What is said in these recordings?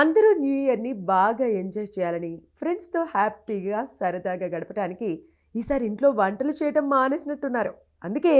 అందరూ న్యూ ఇయర్ని బాగా ఎంజాయ్ చేయాలని ఫ్రెండ్స్తో హ్యాపీగా సరదాగా గడపడానికి ఈసారి ఇంట్లో వంటలు చేయడం మానేసినట్టున్నారు. అందుకే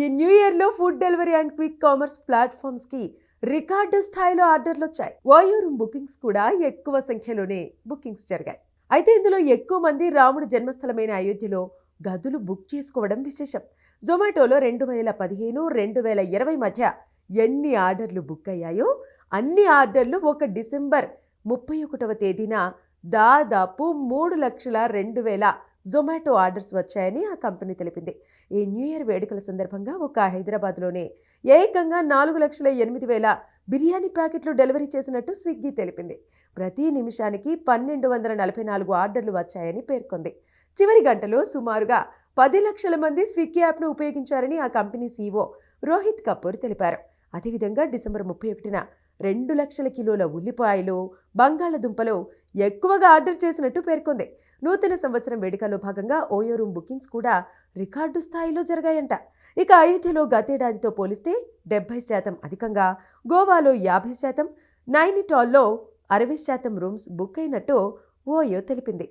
ఈ న్యూ ఇయర్లో food delivery and quick commerce ప్లాట్ఫామ్స్కి record స్థాయిలో ఆర్డర్లు వచ్చాయి. ఓయో రూమ్ బుకింగ్స్ కూడా ఎక్కువ సంఖ్యలోనే బుకింగ్స్ జరిగాయి. అయితే ఇందులో ఎక్కువ మంది రాముడి జన్మస్థలమైన అయోధ్యలో గదులు బుక్ చేసుకోవడం విశేషం. జొమాటోలో రెండు వేల పదిహేను రెండు వేల ఇరవై మధ్య ఎన్ని ఆర్డర్లు బుక్ అయ్యాయో అన్ని ఆర్డర్లు ఒక డిసెంబర్ ముప్పై ఒకటవ తేదీన దాదాపు మూడు లక్షల రెండు వేల జొమాటో ఆర్డర్స్ వచ్చాయని ఆ కంపెనీ తెలిపింది. ఈ న్యూ ఇయర్ వేడుకల సందర్భంగా ఒక హైదరాబాద్లోనే ఏకంగా నాలుగు లక్షల ఎనిమిది వేల బిర్యానీ ప్యాకెట్లు డెలివరీ చేసినట్టు స్విగ్గీ తెలిపింది. ప్రతి నిమిషానికి పన్నెండు వందల నలభై నాలుగు ఆర్డర్లు వచ్చాయని పేర్కొంది. చివరి గంటలో సుమారుగా పది లక్షల మంది స్విగ్గీ యాప్ను ఉపయోగించారని ఆ కంపెనీ సీఈఓ రోహిత్ కపూర్ తెలిపారు. అదేవిధంగా డిసెంబర్ ముప్పై ఒకటిన రెండు లక్షల కిలోల ఉల్లిపాయలు బంగాళదుంపలు ఎక్కువగా ఆర్డర్ చేసినట్టు పేర్కొంది. నూతన సంవత్సరం వేడుకలో భాగంగా ఓయో రూమ్ బుకింగ్స్ కూడా రికార్డు స్థాయిలో జరిగాయంట. ఇక అయోధ్యలో గతేడాదితో పోలిస్తే డెబ్బై శాతం అధికంగా గోవాలో యాభై శాతం నైనిటాల్లో అరవై శాతం రూమ్స్ బుక్ అయినట్టు ఓయో తెలిపింది.